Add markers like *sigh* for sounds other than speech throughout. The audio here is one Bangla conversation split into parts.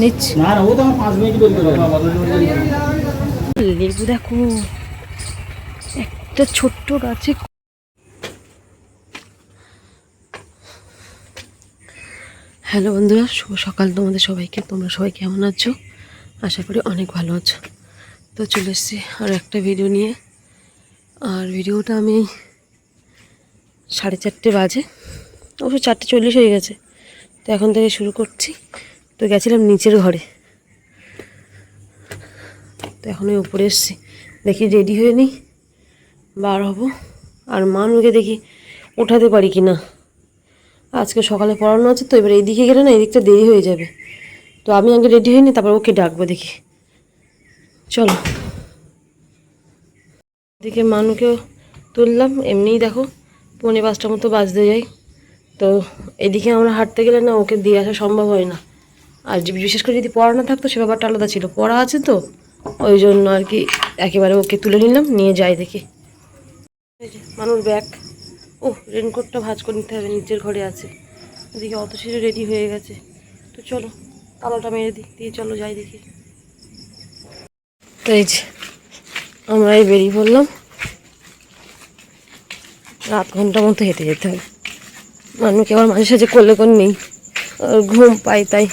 নিচ্ছি। লেবু দেখো একটা ছোট্ট গাছে হ্যালো বন্ধুরা শুভ সকাল তোমাদের সবাইকে। তোমরা সবাই কেমন আছো? আশা করি অনেক ভালো আছো। তো চলে এসেছি আর একটা ভিডিও নিয়ে। আর ভিডিওটা আমি সাড়ে চারটে বাজে। অবশ্য চারটে চল্লিশ হয়ে গেছে। তো এখন থেকে শুরু করছি। তো গেছিলাম নিচের ঘরে। তো এখন ওই উপরে এসছি। দেখি রেডি হয়ে নিই, বার হব। আর মানুকে দেখি ওঠাতে পারি কি না আজকে সকালে পড়ানো আছে, তো এবার এইদিকে গেলে না এদিকটা দেরি হয়ে যাবে। তো আমি আগে রেডি হইনি তারপর ওকে ডাকবো দেখি। চলো। এদিকে মানুকেও তুললাম, এমনিই দেখো পৌনে পাঁচটার মতো বাজতে যাই তো এদিকে আমরা হাঁটতে গেলে না ওকে দিয়ে আসা সম্ভব হয় না। আর বিশেষ করে যদি পড়া না থাকতো, সে ব্যাপারটা আলাদা ছিল। পড়া আছে তো, ওই জন্য আর কি একেবারে ওকে তুলে নিলাম, নিয়ে যাই দেখি। মানুষ ব্যাগ। ও রেনকোটটা ভাজ করে নিতে হবে নিচের ঘরে আছে। এদিকে অত সেরে রেডি হয়ে গেছে। তো চলো, তালাটা মেরে দিই, দিয়ে চলো যাই দেখি। তো এই যে আমরা এই বেরিয়ে পড়লাম। রাত ঘণ্টা মতো হেঁটে যেতে হবে। মানুষকে আবার মাঝে সাঝে করলে কোন নেই। ঘুম পাই তাই।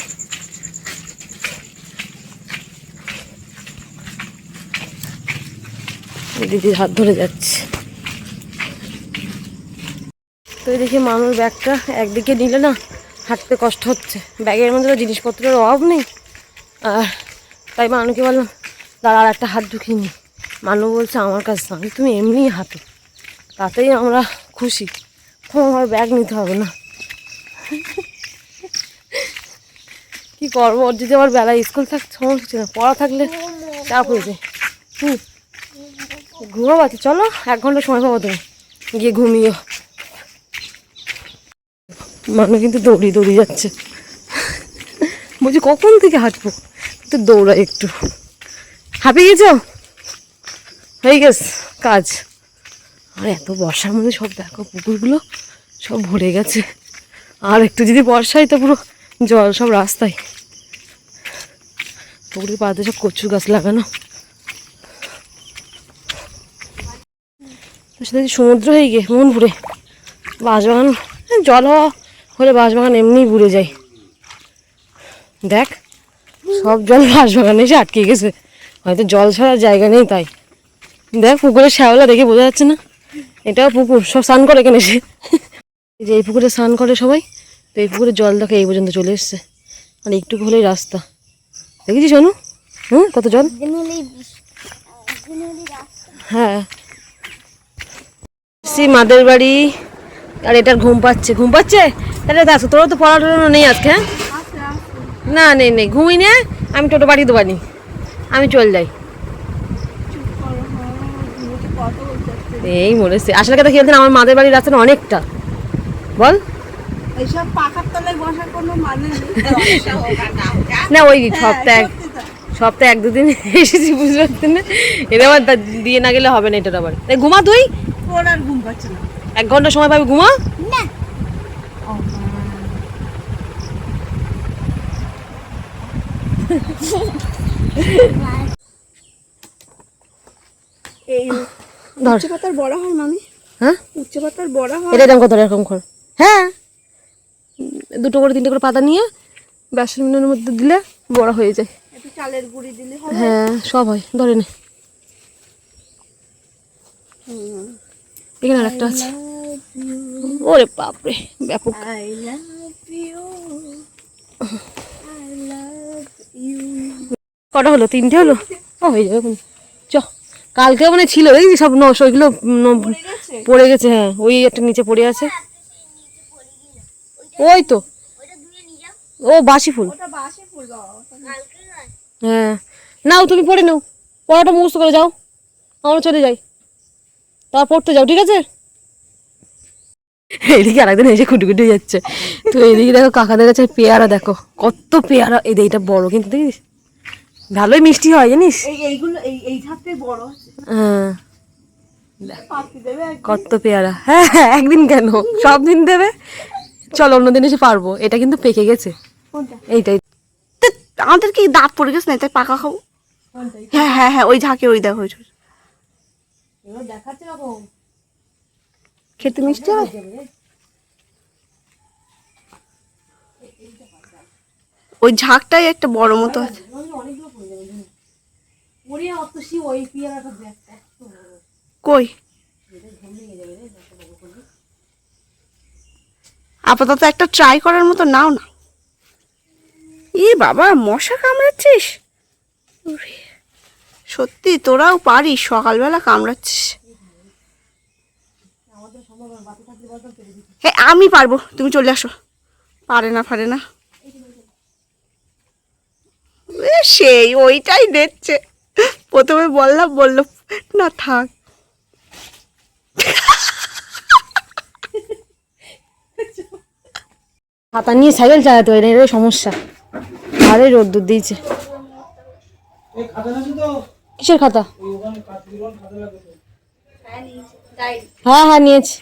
দিদির হাত ধরে যাচ্ছে। তো দেখি মানুষ ব্যাগটা একদিকে নিলে না হাঁটতে কষ্ট হচ্ছে। ব্যাগের মধ্যে তো জিনিসপত্রের অভাব নেই। আর তাই মানুষকে বললাম, দাঁড়া, আর একটা হাত ঢুকিয়ে নি। মানু বলছে, আমার কাছে আমি তুমি এমনিই হাঁটো। তাতেই আমরা খুশি। তো আমার ব্যাগ নিতে হবে না। কি করব? যদি আবার বেলায় স্কুল থাকতে, সমস্যা হচ্ছে না। পড়া থাকলে চাপ হয়ে যায়। হুম। ঘুমাবো আছে চলো, এক ঘণ্টা সময় পাবো তুমি। গিয়ে ঘুমিও মানুষ কিন্তু দৌড়ি দৌড়ি যাচ্ছে। বলছি, কখন থেকে হাঁটবো? একটু দৌড়াই একটু। হাঁপিয়ে গেছো? হয়ে গেছে কাজ। আর এত বর্ষার মধ্যে সব দেখো, পুকুরগুলো সব ভরে গেছে। আর একটু যদি বর্ষায় তো পুরো জল সব রাস্তায়। পুকুরের পাতে সব কচুর গাছ লাগানো। সাথে সমুদ্র হয়ে গিয়ে মন ভরে। বাঁশবাগান জল হওয়া হলে বাঁশবাগান এমনি ঘুরে যায়। দেখ সব জল বাঁশবাগানে এসে আটকে গেছে। হয়তো জল ছাড়ার জায়গা নেই তাই। দেখ পুকুরের শ্যাওলা দেখে বোঝা যাচ্ছে না। এটাও পুকুর সব স্নান করে এখানে এসে। এই যে এই পুকুরে স্নান করে সবাই তো এই পুকুরে জল দেখে এই পর্যন্ত চলে এসছে। আর একটু হলেই রাস্তা। দেখেছিস অনু? হুম কত জল? হ্যাঁ। সি মাদের বাড়ি। আর এটার ঘুম পাচ্ছে। ঘুম পাচ্ছে? তাহলে দেখ তোরও তো পড়া পড়াশোনা নেই আজকে হ্যাঁ? না নেই নেই। ঘুমিয়ে নে আমি টোটো বাড়ি দেবো নি। আমি চল যাই। এই মরেছে। আসলে কথা বলছেন আমার মাদের বাড়ির রাস্তাটা অনেকটা। বল। মানে নেই। *laughs* না ওই সপ্তাহে এক সপ্তাহে এক দুদিন *laughs* এসেছি বুঝতে পারছেন না? এটা আবার দিয়ে না গেলে হবে না এটা আবার। তাই ঘুমা তুই। ওর আর ঘুম পাচ্ছে না। এক ঘণ্টা সময় পাবি ঘুমা? এই ধর। উচ্চ পাতার বড় হয় মানে হ্যাঁ? উচ্চ পাতার বড় হয়। এটা দাম কত এরকম হ্যাঁ। দুটো করে তিনটে করে পাতা নিয়ে বেসনের মধ্যে দিলে বড় হয়ে যায়। একটু চালের গুঁড়ি দিলে হ্যাঁ সব হয়। ধরে নে। এখানে আর একটা আছে। ওরে বাপরে, ব্যাপক। কটা হলো? তিনটে হলো? ও হয়ে যাবে এখন চ কালকে মানে ছিল, এই সব নশ ওইগুলো পড়ে গেছে হ্যাঁ ওই একটা নিচে পড়ে আছে। ওই তো। ও, বাসি ফুল। হ্যাঁ। নাও, তুমি পড়ে নাও। পড়াটা মুখস্থ করে যাও। আমরা চলে যাই। তা পড়তে যাও ঠিক আছে? এদিকে আরেকদিন এসে খুঁটি খুঁটি যাচ্ছে। তো এদিকে দেখো কাকাদের কাছে পেয়ারা দেখো কত পেয়ারা। এই এইটা বড় কিন্তু দেখিস? ভালোই মিষ্টি হয় জানিস? এই এইগুলো এই এই ধাপতে বড় আছে। হ্যাঁ। পাতি দেবে কত পেয়ারা। হ্যাঁ হ্যাঁ একদিন কেন? সব দিন দেবে? চলো অন্যদিন এসে পারব। এটা কিন্তু পেকে গেছে। কোনটা? এইটাই। আমাদের কি দাঁত পড়ে গেছে না? তাই পাকা খাব। হ্যাঁ হ্যাঁ হ্যাঁ ওই ঝাঁকে ওই দেখো ওই। এবার দেখাচ্ছে রকম খেতে মিষ্টি হবে ওই ঝাঁকটাই একটা বড় মতো আছে। কই? আপাতত একটা ট্রাই করার মতো নাও না। ই বাবা মশা কামড়াচ্ছিস? সত্যি তোরাও পারিস সকালবেলা কামড়াচ্ছিস। হ্যাঁ আমি পারব তুমি চলে আসো। পারে না পারে না। সেই ওইটাই দেখছে। প্রথমে বললাম বলল না থাক। হাতা নিয়ে সাইকেল চালাতে হয় না এটাই সমস্যা। আরে রোদ্দুর দিয়েছে। কিসের খাতা? হ্যাঁ হ্যাঁ নিয়েছি।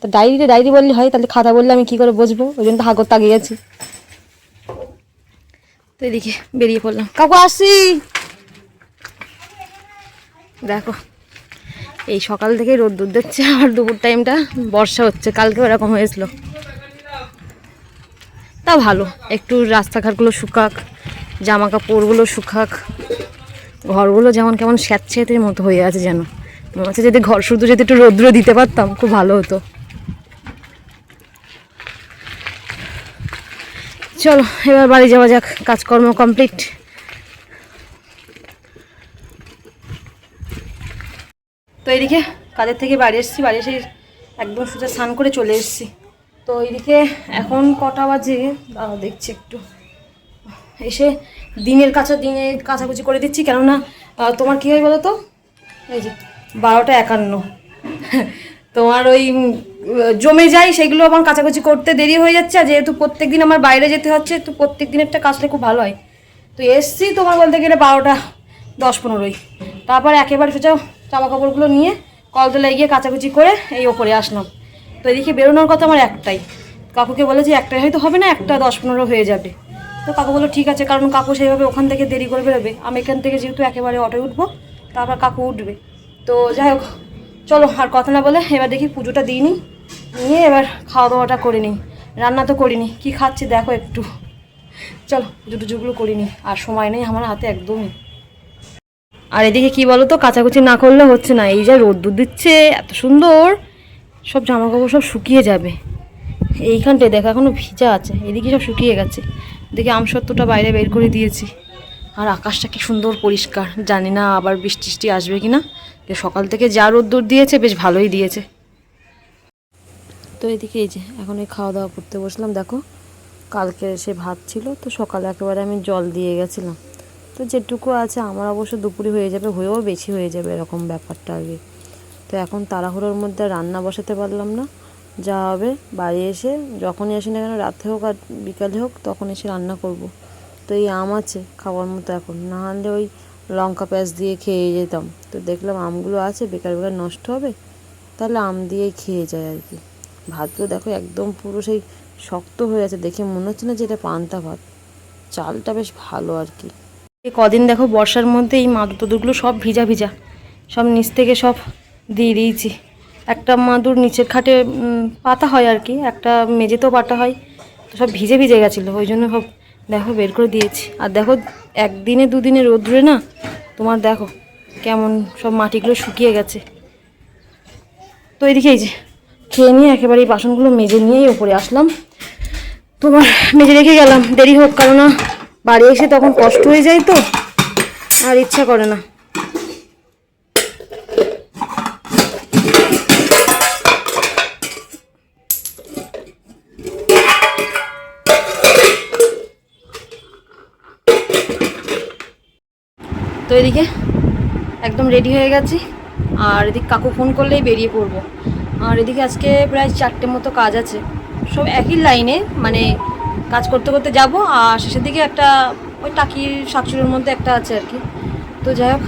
তা ডায়েরিতে ডায়েরি বললে হয় তাহলে খাতা বললে আমি কি করে বসবো? ওই জন্য তো হাগর তাগিয়ে গেছি তো এদিকে বেরিয়ে পড়লাম। কাকু আসি দেখো এই সকাল থেকে রোদ্দুর দিচ্ছে আর দুপুর টাইমটা বর্ষা হচ্ছে কালকে ওরকম হয়েছিল। তা ভালো একটু রাস্তাঘাটগুলো শুকাক জামা কাপড়গুলো শুকাক ঘরগুলো যেমন কেমন স্যাঁতস্যাঁতের মতো হয়ে আছে যেন। মনে হচ্ছে যদি ঘর শুধু যদি একটু রৌদ্র দিতে পারতাম, খুব ভালো হতো। চলো, এবার বাড়ি যাওয়া যাক, কাজকর্ম কমপ্লিট তো এইদিকে কাজের থেকে বাড়ি এসেছি, বাড়ি এসে একদম সোজা স্নান করে চলে এসেছি। তো এইদিকে এখন কটা বাজে? দেখছি একটু। এসে দিনের কাছা দিনে কাছাকুচি করে দিচ্ছি, কেননা তোমার কী হয় বলো তো এই যে বারোটা একান্ন। তোমার ওই জমে যায়, সেগুলো আমার কাছাকুচি করতে দেরি হয়ে যাচ্ছে, আর যেহেতু প্রত্যেক দিন আমার বাইরে যেতে হচ্ছে, তো প্রত্যেক দিনেরটা কাজটা খুব ভালো হয়। তো এসছি তোমার বলতে গেলে বারোটা দশ পনেরোই। তারপর একেবারে সোজা জামা কাপড়গুলো নিয়ে কলতলায় গিয়ে কাচাকুচি করে এই ওপরে আসলাম। তো এদিকে বেরোনোর কথা আমার একটাই। কাকুকে বলেছি, একটাই হয়তো হবে না, একটা দশ পনেরো হয়ে যাবে। তো কাকু বলল, ঠিক আছে, কারণ কাকু সেইভাবে ওখান থেকে দেরি করে বেরোবে। আমি এখান থেকে যেহেতু একেবারে অটোয় উঠবো, তারপর কাকু উঠবে। তো যাই হোক, চলো, আর কথা না বলে এবার দেখি পুজোটা দিই নি, নিয়ে এবার খাওয়া দাওয়াটা করে নিই রান্না তো করিনি, কি খাচ্ছি দেখো একটু। চলো পুজো টুজোগুলো করিনি আর সময় নেই আমার হাতে একদমই। আর এদিকে কি বলো তো কাচাকুচি না করলে হচ্ছে না, এই যা রোদ্দুর দিচ্ছে, এত সুন্দর, সব জামা কাপড় সব শুকিয়ে যাবে। এইখানটায় দেখো, এখনও ভিজা আছে, এদিকে সব শুকিয়ে গেছে। দেখি আমসত্ত্বটা বাইরে বের করে দিয়েছি। আর আকাশটা কি সুন্দর পরিষ্কার। জানি না আবার বৃষ্টি টিষ্টি আসবে কি না সকাল থেকে যা রোদ্দুর দিয়েছে, বেশ ভালোই দিয়েছে। তো এদিকে এই যে, এখন এই খাওয়া দাওয়া করতে বসলাম। দেখো, কালকে সে ভাত ছিল, তো সকালে একেবারে আমি জল দিয়ে গেছিলাম। তো যেটুকু আছে, আমার অবশ্য দুপুরে হয়ে যাবে, হয়েও বেশি হয়ে যাবে, এরকম ব্যাপারটা আর কি। তো এখন তাড়াহুড়োর মধ্যে রান্না বসাতে পারলাম না। যা হবে, বাড়ি এসে যখনই আসি না কেন রাতে হোক আর বিকালে হোক তখন এসে রান্না করব। তো এই আম আছে খাওয়ার মতো এখন। না হলে ওই লঙ্কা পেঁয়াজ দিয়ে খেয়ে যেতাম। তো দেখলাম আমগুলো আছে, বেকার বেকার নষ্ট হবে, তাহলে আম দিয়েই খেয়ে যায় আর কি। ভাতগুলো দেখো একদম পুরো সেই শক্ত হয়ে আছে, দেখে মনে হচ্ছে না যে এটা পান্তা ভাত। চালটা বেশ ভালো আর কি। এই কদিন দেখো বর্ষার মধ্যে এই মাদুর সব ভিজা ভিজা, সব নিচ থেকে সব দিয়ে দিয়েছি। একটা মাদুর নিচের খাটে পাতা হয় আর কি, একটা মেঝেতেও পাতা হয়, তো সব ভিজে ভিজে গেছিল, ওই জন্য সব দেখো বের করে দিয়েছি। আর দেখো, একদিনে দুদিনে রোদ্রে না, তোমার দেখো কেমন সব মাটিগুলো শুকিয়ে গেছে। তো এদিকে এই যে, খেয়ে নিয়ে একেবারে এই বাসনগুলো মেজে নিয়েই ওপরে আসলাম। তোমার মেজে রেখে গেলাম, দেরি হোক কারণ বাড়ি এসে তখন কষ্ট হয়ে যায় তো, আর ইচ্ছা করে না। তো এদিকে একদম রেডি হয়ে গেছি। আর এদিক কাকু ফোন করলেই বেরিয়ে পড়ব। আর এদিকে আজকে প্রায় চারটে মতো কাজ আছে। সব একই লাইনে মানে কাজ করতে করতে যাব, আর শেষের দিকে একটা ওই টাকির শাকচুরের মধ্যে একটা আছে আর কি। তো যাই হোক,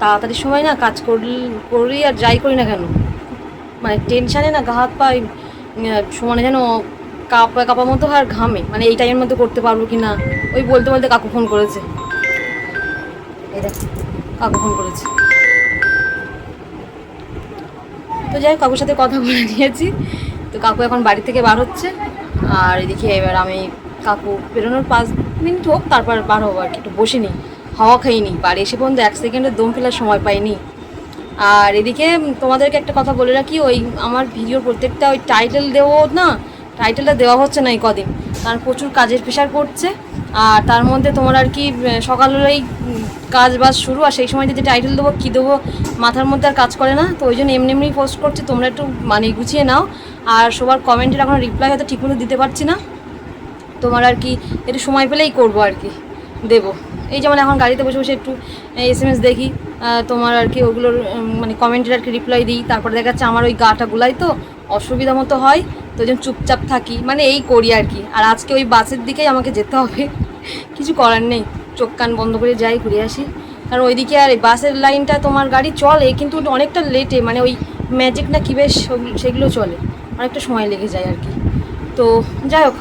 তাড়াতাড়ি সময় না কাজ করলি করি আর যাই করি না কেন। মানে টেনশানে না গা হাত পাই সমানে যেন কাপা কাপা মতো আর ঘামে। মানে এই টাইমের মধ্যে করতে পারব কি না? ওই বলতে বলতে কাকু ফোন করেছে। দেখ, কাকু ফোন করেছে। তো যাই কাকুর সাথে কথা বলে নিয়েছি। তো কাকু এখন বাড়ি থেকে বার হচ্ছে। আর এদিকে এবার আমি কাকু বেরোনোর পাঁচ মিনিট হোক, তারপর বার হব আর কি। একটু বসে নিই, হাওয়া খাইনি বাড়ি এসে পর্যন্ত এক সেকেন্ডের দম ফেলার সময় পাইনি। আর এদিকে তোমাদেরকে একটা কথা বলে রাখি, ওই আমার ভিডিওর প্রত্যেকটা ওই টাইটেল দেবো না টাইটেলটা দেওয়া হচ্ছে না এই কদিন। কারণ প্রচুর কাজের প্রেশার পড়ছে। আর তার মধ্যে তোমার আর কি সকালবেলাই কাজ বাজ শুরু, আর সেই সময় যদি টাইটেল দেবো, কী দেবো, মাথার মধ্যে আর কাজ করে না, তো ওই জন্য এমনি এমনি পোস্ট করছি, তোমরা একটু মানে গুছিয়ে নাও। আর সবার কমেন্টের এখন রিপ্লাই হয়তো ঠিকমতো দিতে পারছি না। তোমার আর কি, একটু সময় পেলেই করব আর কি, দেবো। এই যেমন এখন গাড়িতে বসে বসে একটু এস এম এস দেখি তোমার আর কি ওগুলোর মানে কমেন্টের আর কি রিপ্লাই দিই, তারপরে দেখা যাচ্ছে আমার ওই গাটা গুলাই তো অসুবিধা মতো হয়। তো জন্য চুপচাপ থাকি মানে এই করি আর কি। আর আজকে ওই বাসের দিকেই আমাকে যেতে হবে। কিছু করার নেই, চোখ কান বন্ধ করে যাই, ঘুরে আসি। কারণ ওইদিকে আর বাসের লাইনটা তোমার গাড়ি চলে, কিন্তু অনেকটা লেটে মানে ওই ম্যাজিক না কী বেশ সেগুলো চলে। অনেকটা সময় লেগে যায় আর কি। তো যাই হোক,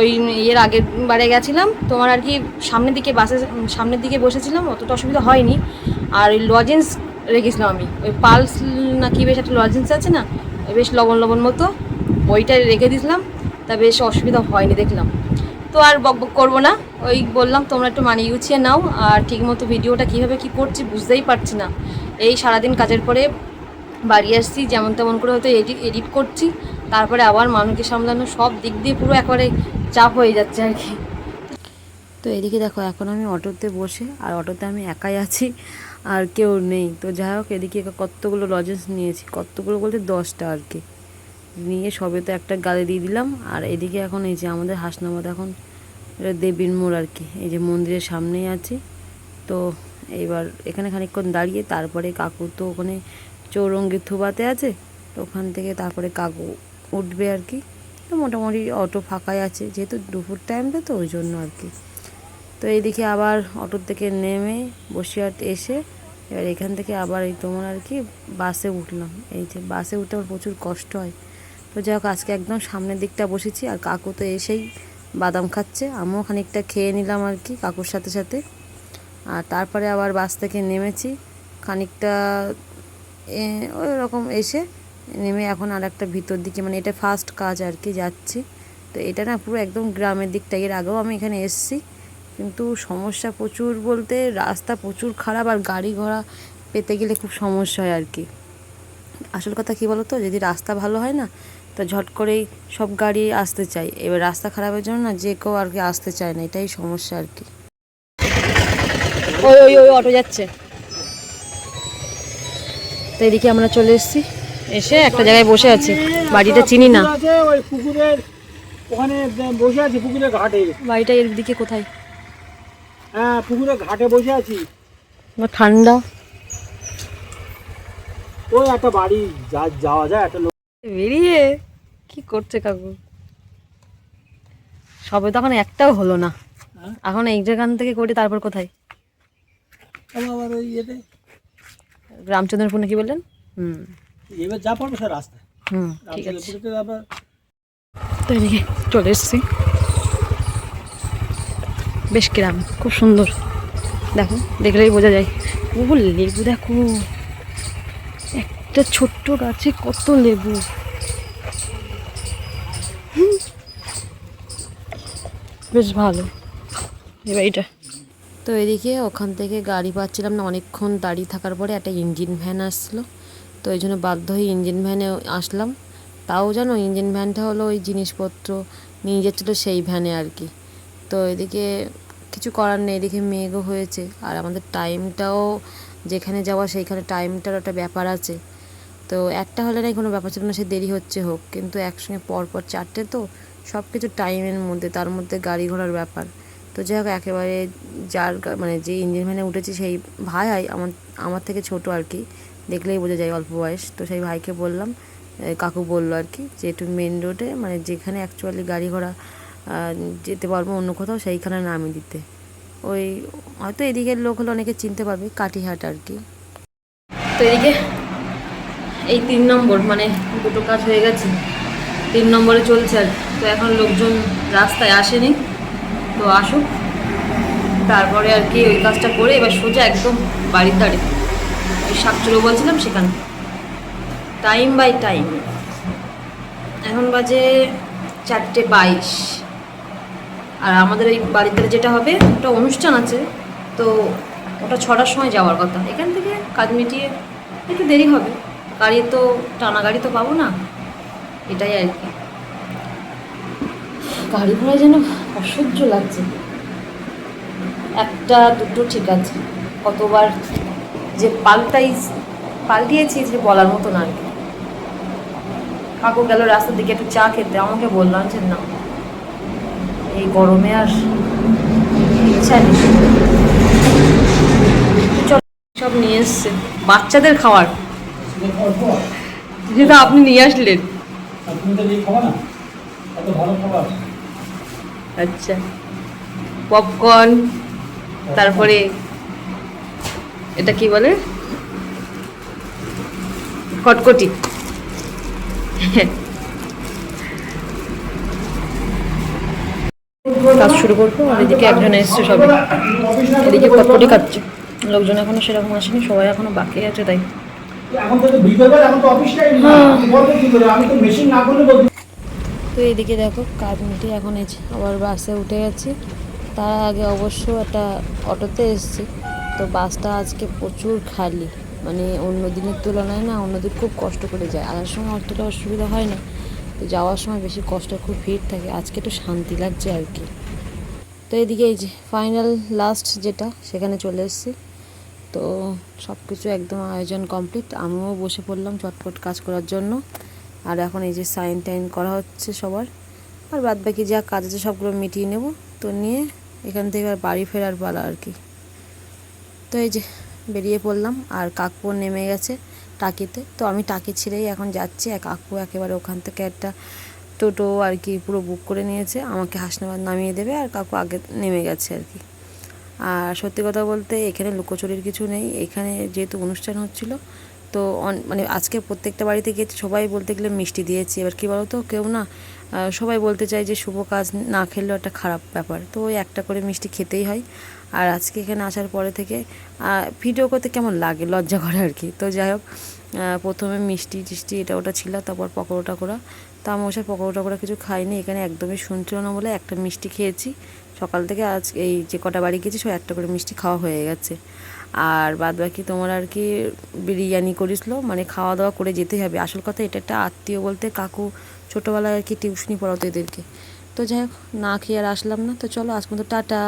ওই এর আগের বারে গেছিলাম, তোমার আর কি সামনের দিকে বাসে সামনের দিকে বসেছিলাম, অতটা অসুবিধা হয়নি। আর ওই লজেন্স রেখেছিলাম আমি। ওই পালস না কি বেশ একটা লজেন্স আছে না, বেশ লবণ লবণ মতো। ওইটা রেখে দিয়েছিলাম, তা বেশ অসুবিধা হয়নি দেখলাম। তো আর বক বক করব না, ওই বললাম তোমরা একটু মানিয়ে গুছিয়ে নাও, আর ঠিকমতো ভিডিওটা কীভাবে কী করছি বুঝতেই পারছি না। এই সারাদিন কাজের পরে বাড়ি আসছি, যেমন তেমন করে হয়তো এডিট এডিট করছি, তারপরে আবার মানুষকে সামলানো, সব দিক দিয়ে পুরো একবারে চাপ হয়ে যাচ্ছে আর কি। তো এদিকে দেখো, এখন আমি অটোতে বসে, আর অটোতে আমি একাই আছি, আর কেউ নেই। তো যাই হোক, এদিকে কতগুলো লজেন্স নিয়েছি, কতগুলো বলতে দশটা আর কি। নিয়ে সবে তো একটা গালে দিয়ে দিলাম। আর এদিকে এখন এই যে আমাদের হাসনাবাদ এখন দেবীর মোড় আর কি। এই যে মন্দিরের সামনেই আছে। তো এইবার এখানে খানিকক্ষণ দাঁড়িয়ে তারপরে কাকু তো ওখানে চৌরঙ্গি থুবাতে আছে। তো ওখান থেকে তারপরে কাকু উঠবে আর কি। তো মোটামুটি অটো ফাঁকাই আছে। যেহেতু দুপুর টাইমটা তো ওই জন্য আর কি। তো এইদিকে আবার অটো থেকে নেমে বসিরহাট এসে এবার এখান থেকে আবার এই তোমার আর কি বাসে উঠলাম। এই যে বাসে উঠতে আমার প্রচুর কষ্ট হয়। তো যাই হোক, আজকে একদম সামনের দিকটা বসেছি, আর কাকু তো এসেই বাদাম খাচ্ছে। আমিও খানিকটা খেয়ে নিলাম আর কি কাকুর সাথে সাথে। আর তারপরে আবার বাস থেকে নেমেছি, খানিকটা ওই রকম এসে নেমে এখন আর একটা ভিতর দিকে মানে এটা ফার্স্ট কাজ আর কি, যাচ্ছি। তো এটা না পুরো একদম গ্রামের দিকটা, এর আগেও আমি এখানে এসেছি। কিন্তু সমস্যা প্রচুর বলতে, রাস্তা প্রচুর খারাপ আর গাড়ি ঘোড়া পেতে গেলে খুব সমস্যা হয় আর কি। আসল কথা কি বলতো, যদি রাস্তা ভালো হয় না তো ঝট করেই সব গাড়ি আসতে চায় এবার রাস্তা খারাপের জন্য না যে কেউ আর কি আসতে চায় না এটাই সমস্যা আর কি। ওই ওই ওই অটো যাচ্ছে। তো এদিকে আমরা চলে এসেছি। এসে একটা জায়গায় বসে আছি। বাড়িটা চিনি না। ওই পুকুরের ওখানে বসে আছি পুকুরের ঘাটে বাড়িটা এর দিকে কোথায়? হ্যাঁ পুকুরের ঘাটে বসে আছি ঠান্ডা। ওই একটা বাড়ি যা যাওয়া যায় একটা লোক বেরিয়ে কি করছে কাকু? সবে তো এখন একটাও হলো না। হ্যাঁ? এখন এই জায়গান থেকে করে তারপর কোথায়? আবার ওই ইয়েতে। রামচন্দ্রপুর নাকি বললেন? হুম। এবার যা পারব সে রাস্তা হুম ঠিক আছে। আবার তো এদিকে চলে এসছি। বেশ গ্রাম খুব সুন্দর। দেখো দেখলেই বোঝা যায়। ও লেবু দেখো একটা ছোট্ট গাছে কত লেবু। বেশ ভালো। এটা তো এদিকে ওখান থেকে গাড়ি পাচ্ছিলাম না, অনেকক্ষণ দাঁড়িয়ে থাকার পরে একটা ইঞ্জিন ভ্যান আসছিল তো এই জন্য বাধ্য হয়ে ইঞ্জিন ভ্যানে আসলাম। তাও জানো ইঞ্জিন ভ্যানটা হলো ওই জিনিসপত্র নিয়ে যাচ্ছিল সেই ভ্যানে আর কি। তো এদিকে কিছু করার নেই, এদিকে মেঘও হয়েছে। আর আমাদের টাইমটাও যেখানে যাওয়া সেইখানে টাইমটার একটা ব্যাপার আছে। তো একটা হলে নাই কোনো ব্যাপার ছিল না, সে দেরি হচ্ছে হোক। কিন্তু একসঙ্গে পর পর চারটে তো সব কিছু টাইমের মধ্যে, তার মধ্যে গাড়ি ঘোড়ার ব্যাপার। তো যাই হোক একেবারে যার মানে যে ইঞ্জিন ভ্যানে উঠেছি, সেই ভাই আমার আমার থেকে ছোট আর কি, দেখলেই বোঝা যায় অল্প বয়স। তো সেই ভাইকে বললাম কাকু বলল আর কি, যে একটু মেন রোডে মানে যেখানে অ্যাকচুয়ালি গাড়ি ঘোড়া যেতে পারব অন্য কোথাও, সেইখানে নামিয়ে দিতে। ওই, হয়তো এদিকের লোক হলে অনেকে চিনতে পারবে, কাটিহাট আর কি। তো এদিকে এই তিন নম্বর মানে দুটো কাজ হয়ে গেছে। তিন নম্বরে চলছে আর। তো এখন লোকজন রাস্তায় আসেনি। তো আসুক। তারপরে আর কি ওই কাজটা করে এবার সোজা একদম বাড়ির ধারে। ওই শাকচুরো বলছিলাম সেখানে। Time by time. এখন বাজে চারটে বাইশ। আর আমাদের বাড়ির ধারে যেটা হবে ওটা অনুষ্ঠান আছে। তো ওটা ছটার সময় যাওয়ার কথা। এখান থেকে কাজ মিটিয়ে একটু দেরি হবে। গাড়ি তো, টানা গাড়ি তো পাবো না। এটাই আর কি। গাড়ি ভাড়া যেন অসহ্য লাগছে। একটা, দুটো ঠিক আছে। কতবার যে পাল্টাই, পাল্টিয়েছি যে বলার মতো না আর কি। কাকু গেল রাস্তার দিকে একটু চা খেতে, আমাকে বললাম যে না। এই গরমে আর ইচ্ছা নেই। সব নিয়ে এসছে। বাচ্চাদের খাওয়ার। যেটা আপনি নিয়ে আসলেন। আচ্ছা। পপকর্ন তারপরে এটা কি বলে? কটকটি। কাজ শুরু করব, আর এদিকে একজন এসছে সবাই এদিকে কটকটি খাচ্ছে। লোকজন এখনও সেরকম আসেনি, সবাই এখনও বাকি আছে, তাই। এখন তো বিকেলবেলা এখন তো অফিসটাই না। আমি কি করে আমি তো মেশিন না করলে বলব তো এদিকে দেখো কাজ মিটে এখন যে আবার বাসে উঠে গেছি। তার আগে অবশ্য একটা অটোতে এসেছি। তো বাসটা আজকে প্রচুর খালি। মানে অন্য দিনের তুলনায় না অন্যদিন খুব কষ্ট করে যায়। আসার সময় অতটা অসুবিধা হয় না। তো যাওয়ার সময় বেশি কষ্ট খুব ভিড় থাকে। আজকে একটু শান্তি লাগছে আর কি। তো এদিকে এই যে ফাইনাল লাস্ট যেটা সেখানে চলে এসেছি। তো সব কিছু একদম আয়োজন কমপ্লিট। আমিও বসে পড়লাম চটপট কাজ করার জন্য। আর এখন এই যে সাইন টাইন করা হচ্ছে সবার। আর বাদ বাকি যা কাজ আছে সবগুলো মিটিয়ে নেব। তো নিয়ে এখান থেকে আর বাড়ি ফেরার পালা আর কি। তো এই যে বেরিয়ে পড়লাম। আর কাকু নেমে গেছে টাকিতে। তো আমি টাকি ছেড়েই এখন যাচ্ছি। আর কাকু একেবারে ওখান থেকে একটা টোটো আর কি পুরো বুক করে নিয়েছে। আমাকে হাসনাবাদ নামিয়ে দেবে। আর কাকু আগে নেমে গেছে আর কি। আর সত্যি কথা বলতে এখানে লুকোচুরির কিছু নেই। এখানে যেহেতু অনুষ্ঠান হচ্ছিল, তো মানে আজকে প্রত্যেকটা বাড়িতে গিয়েছি সবাই বলতে গেলে মিষ্টি দিয়েছি। এবার কী বলো তো কেউ না সবাই বলতে চায় যে শুভ কাজ না খেললেও একটা খারাপ ব্যাপার। তো ওই একটা করে মিষ্টি খেতেই হয়। আর আজকে এখানে আসার পরে থেকে ভিডিও করতে কেমন লাগে? লজ্জা করে আর কি। তো যাই হোক প্রথমে মিষ্টি টিষ্টি এটা ওটা ছিল, তারপর পকোড়া করা তা ওসব পকোড়া করা কিছু খাইনি। এখানে একদমই শুনছিল না বলে একটা মিষ্টি খেয়েছি। সকাল থেকে আজ এই যে কটা বাড়ি গেছি সব একটা করে মিষ্টি খাওয়া হয়ে গেছে। আর বাদ বাকি তোমার আর কি বিরিয়ানি করিসলো মানে খাওয়া দাওয়া করে যেতেই হবে। আসল কথা এটা একটা আত্মীয় বলতে কাকু ছোটোবেলায় আর কি টিউশনি পড়াতো এদেরকে। তো যাই হোক, না খেয়ে আর আসলাম না। তো চলো আজ পর্যন্ত টাটা।